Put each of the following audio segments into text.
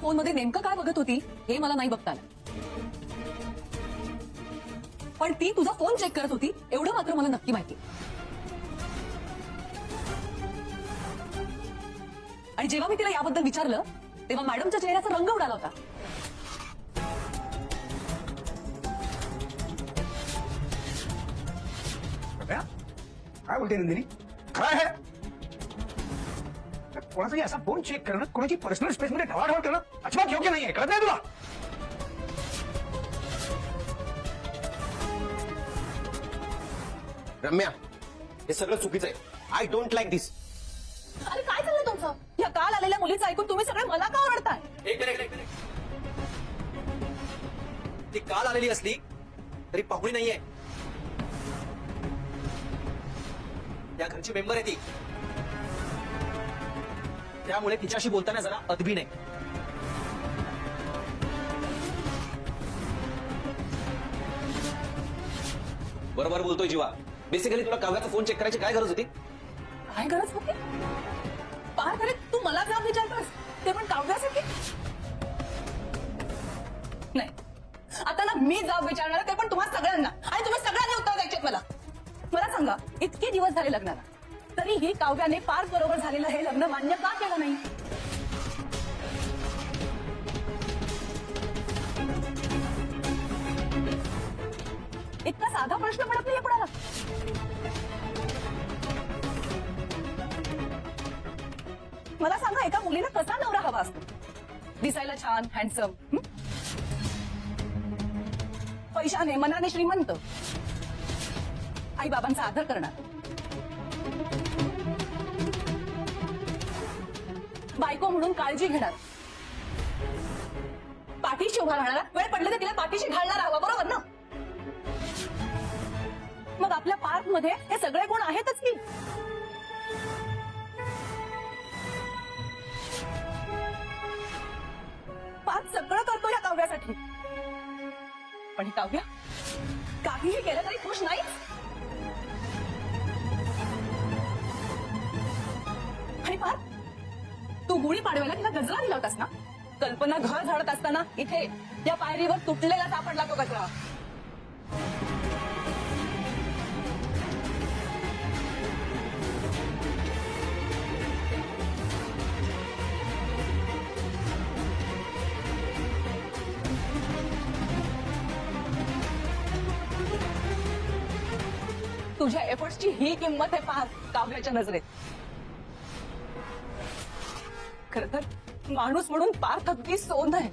फोनमध्ये नेमकं काय बघत होती हे मला नाही बघता आलं. पण ती तुझा फोन चेक करत होती एवढं मात्र मला नक्की माहिती. आणि जेव्हा मी तिला याबद्दल विचारलं तेव्हा मॅडमच्या चेहऱ्याचा रंग उडाला होता. काय बोलते नंदिनी? काय आहे? कोणाचाही असा फोन चेक करणं कोणाची पर्सनल स्पेस मध्ये ढवाढवळ करणं अजिबात योग्य नाहीये. कळत नाही तुला? रम्या हे सगळं चुकीचं आहे. आय डोंट लाईक दिस अरे काय चाललंय तुमचं? या काल आलेल्या मुलीचं ऐकून तुम्ही सगळे मला का ओरडताय? एक मिनिट एक मिनिट. ती काल आलेली असली तरी पाहुणी नाहीये. त्या घरची मेंबर आहे ती. त्यामुळे तिच्याशी बोलताना जरा अदबी नाही बरोबर बोलतोय जीवा. बेसिकली तुला काव्याचा फोन चेक करायची काय गरज होती? काय गरज होती? पार करे तू मला जाब विचारतोस? ते पण काव्यासाठी नाही. आता ना मी जाब विचारणार ते पण तुम्हा सगळ्यांना. आणि तुम्ही सगळ्यांनी उत्तर द्यायचे मला. मला सांगा इतके दिवस झाले लग्नाला. तरीही काव्याने पार बरोबर झालेलं हे लग्न मान्य का केलं नाही? इतका साधा प्रश्न पडत नाही कुणाला? मला सांगा एका मुलीला कसा नवरा हवा असतो? दिसायला छान हँडसम पैशाने मनाने श्रीमंत. आई बाबांचा आदर करणार. बायको म्हणून काळजी घेणार. पाठीशी उभा राहणारा वेळ पडले तर तिला पाठीशी घालणार हवा बरोबर ना? मग आपल्या पार्कमध्ये हे सगळे गुण आहेतच की? पाच सगळं करतो या काव्यासाठी. पण ही काहीही केलं तरी खुश नाही तू गुढी पाडव्याला तिला गजरा दिला होतास ना? कल्पना घर झाडत असताना इथे या पायरीवर तुटलेला सापडला तो गजरा. तुझ्या एफर्ट्सची ही किंमत आहे पाहत काव्याच्या नजरेत. खर तर माणूस म्हणून पार अगदी सोन आहे.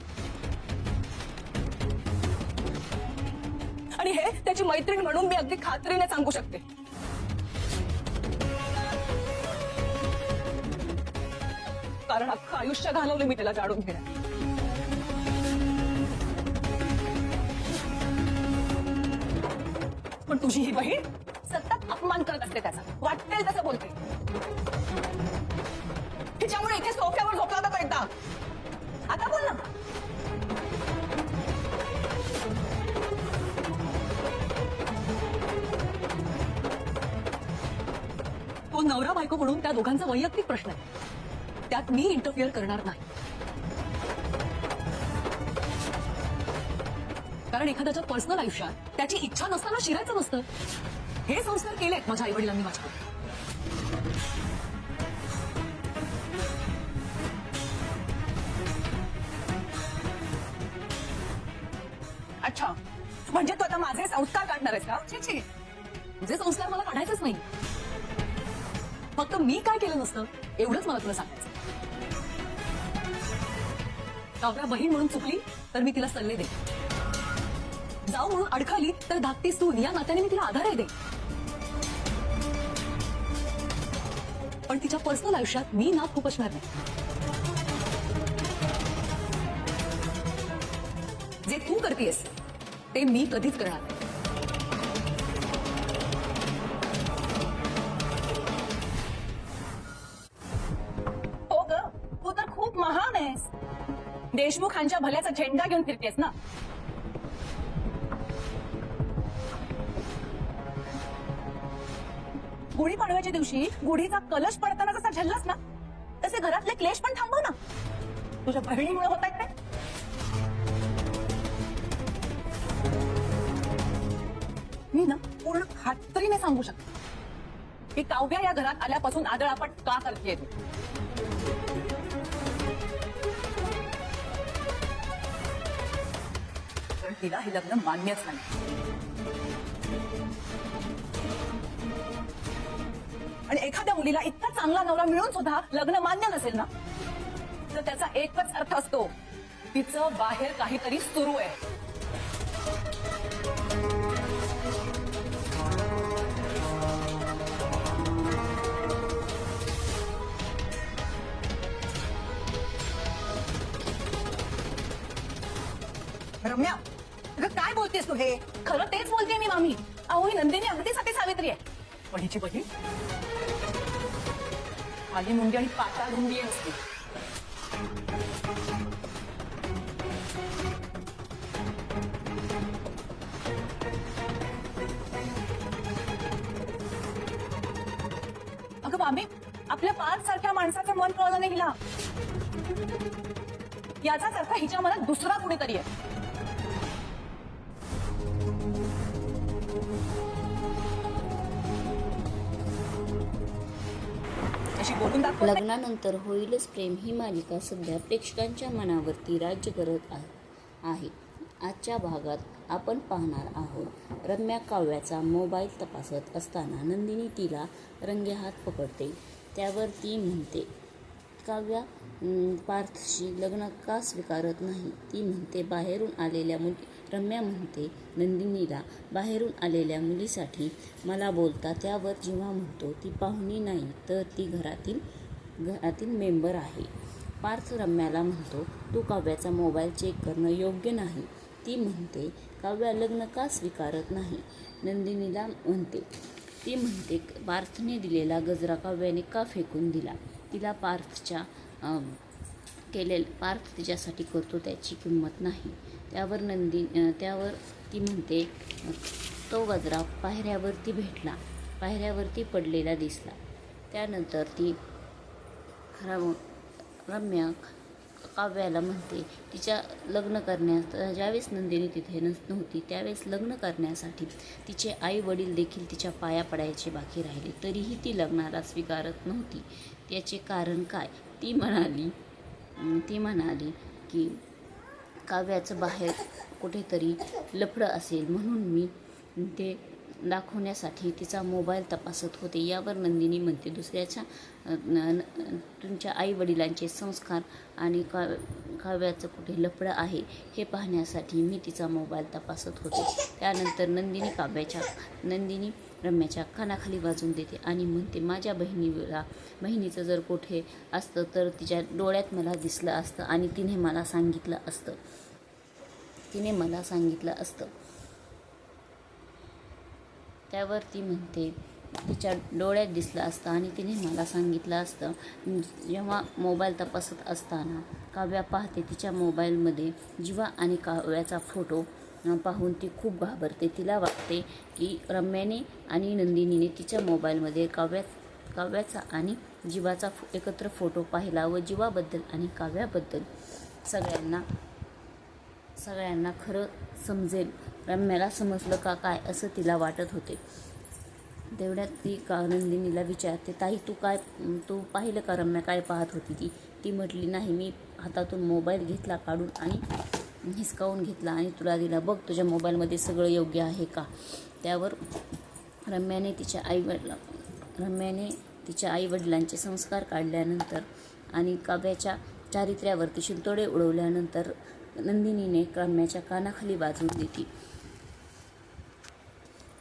आणि हे त्याची मैत्रीण म्हणून मी अगदी खात्रीने सांगू शकते. कारण अख्खं आयुष्य घालवलं मी त्याला जाणून घेण्यात. पण तुझी ही बहीण सतत अपमान करत असते त्याचा. वाटेल तसं बोलते. तिच्यामुळे इथे सोफ्यावर झोपला होता तो एकदा. आता बोल ना. तो नवरा बायको म्हणून त्या दोघांचा वैयक्तिक प्रश्न आहे. त्यात मी इंटरफिअर करणार नाही. कारण एखाद्याच्या पर्सनल आयुष्यात त्याची इच्छा नसताना शिरायचं नसतं. हे संस्कार केलेत माझ्या आईवडिलांनी माझ्या माझ्याकडे अच्छा. म्हणजे तू आता माझे संस्कार काढणार आहेस का? छी, छी. तुझे संस्कार मला काढायचेच नाही. फक्त मी काय केलं नसतं एवढंच मला तुला सांगायचं काव्या बहीण म्हणून चुकली तर मी तिला सल्ले दे जाऊ म्हणून अडखली तर धाकटी सून या नात्याने मी तिला आधारही दे पण तिच्या पर्सनल आयुष्यात मी नाक खुपसणार नाही. जे तू करतेस ते मी कधीच करणार नाही. हो ग तू तर खूप महान आहेस. देशमुखांच्या भल्याचा झेंडा घेऊन फिरतेस ना. गुढी पाडव्याच्या दिवशी गुढीचा कलश पडताना जसा झल्लास ना तसे घरातले क्लेश पण थांबव ना. तुझ्या बहिणीमुळे होत आहेत मी ना पूर्ण खात्रीने सांगू शकते. की काव्या या घरात आल्यापासून आदळापट का करते तिला हे लग्न मान्यच नाही. आणि एखाद्या मुलीला इतका चांगला नवरा मिळून सुद्धा लग्न मान्य नसेल ना तर त्याचा एकच अर्थ असतो तिचं बाहेर काहीतरी सुरू आहे. रम्या अगं काय बोलतेस तू हे? खरं तेच बोलते मी मामी. अहो ही नंदिनी अगदीसाठी सावित्री आहे. पण हिची बहीण? आली मुंडी आणि पाताळ रुंडी असते. अगं मामी आपल्या पाच सारख्या माणसाचं मन कळलं नाही हिला. याचाच अर्थ हिच्या मनात दुसरा कुणीतरी आहे. बोलून लग्नानंतर होईलच प्रेम ही मालिका सध्या प्रेक्षकांच्या मनावरती राज्य करत आहे आहे. आजच्या भागात आपण पाहणार आहोत रम्या काव्याचा मोबाईल तपासत असताना नंदिनी तिला रंगेहात पकडते. त्यावर ती म्हणते काव्या पार्थशी लग्न का स्वीकारत नाही? ती म्हणते बाहेरून आलेल्या मुली रम्या म्हणते नंदिनीला बाहेरून आलेल्या मुलीसाठी मला बोलता त्यावर जेव्हा म्हणतो. ती पाहुणी नाही तर ती घरातील घरातील मेंबर आहे. पार्थ रम्याला म्हणतो तू काव्याचा मोबाईल चेक करणं योग्य नाही. ती म्हणते काव्या लग्न का स्वीकारत नाही? नंदिनीला म्हणते ती म्हणते पार्थने दिलेला गजरा काव्याने का फेकून दिला? तिला पार्थच्या केलेलं केलेल पार्थ तिच्यासाठी करतो त्याची किंमत नाही. त्यावर नंदी त्यावर ती म्हणते तो गजरा पायऱ्यावरती भेटला पायऱ्यावरती पडलेला दिसला. त्यानंतर ती रम रम्या काव्याला म्हणते तिच्या लग्न करण्यास ज्यावेळेस नंदिनी तिथे नस नव्हती त्यावेळेस लग्न करण्यासाठी तिचे आई वडील देखील तिच्या पाया पडायचे बाकी राहिले. तरीही ती लग्नाला स्वीकारत नव्हती. त्याचे कारण काय? ती म्हणाली ती म्हणाली की काव्याचं बाहेर कुठेतरी लफडं असेल म्हणून मी ते दाखवण्यासाठी तिचा मोबाईल तपासत होते. यावर नंदिनी म्हणते दुसऱ्याच्या न- तुमच्या आईवडिलांचे संस्कार आणि का काव्याचं कुठे लपडं आहे हे पाहण्यासाठी मी तिचा मोबाईल तपासत होते. त्यानंतर नंदिनी काव्याच्या नंदिनी रम्याच्या कानाखाली वाजून देते आणि म्हणते माझ्या बहिणीला बहिणीचं जर कुठे असतं तर तिच्या डोळ्यात मला दिसलं असतं आणि तिने मला सांगितलं असतं. तिने मला सांगितलं असतं. त्यावर ती म्हणते तिच्या डोळ्यात दिसलं असतं आणि तिने मला सांगितलं असतं जेव्हा मोबाईल तपासत असताना काव्या पाहते तिच्या मोबाईलमध्ये जीवा आणि काव्याचा फोटो पाहून ती खूप घाबरते. तिला वाटते की रम्याने आणि नंदिनीने तिच्या मोबाईलमध्ये काव्या काव्याचा आणि जीवाचा फो- एकत्र फोटो पाहिला व जीवाबद्दल आणि काव्याबद्दल सगळ्यांना सगळ्यांना खरं समजेल. रम्याला समजलं का काय असं तिला वाटत होते. तेवढ्यात ती का नंदिनीला विचारते ताई तू काय तू पाहिलं का रम्या? काय पाहत होती ती? ती म्हटली नाही मी हातातून मोबाईल घेतला काढून आणि हिसकावून घेतला आणि तुला दिला. बघ तुझ्या मोबाईलमध्ये सगळं योग्य आहे का? त्यावर रम्याने तिच्या आईवडिला रम्याने तिच्या आईवडिलांचे संस्कार काढल्यानंतर आणि काव्याच्या चारित्र्यावरती शिंतोडे उडवल्यानंतर नंदिनीने रम्याच्या कानाखाली वाजवून देती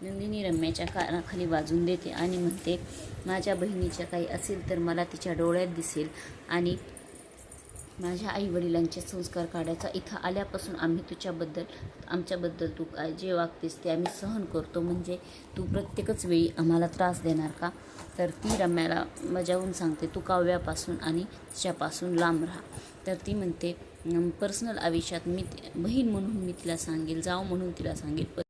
नंदिनी रम्याच्या कानाखाली वाजून देते आणि म्हणते माझ्या बहिणीच्या काही असेल तर मला तिच्या डोळ्यात दिसेल आणि माझ्या आईवडिलांचे संस्कार काढायचा इथं आल्यापासून आम्ही तुझ्याबद्दल आमच्याबद्दल तू काय जे वागतेस ते आम्ही सहन करतो. म्हणजे तू प्रत्येकच वेळी आम्हाला त्रास देणार का? तर ती रम्याला बजावून सांगते तू काव्यापासून आणि तिच्यापासून लांब राहा. तर ती म्हणते पर्सनल आयुष्यात मी बहीण म्हणून मी तिला सांगेल जाव म्हणून तिला सांगेल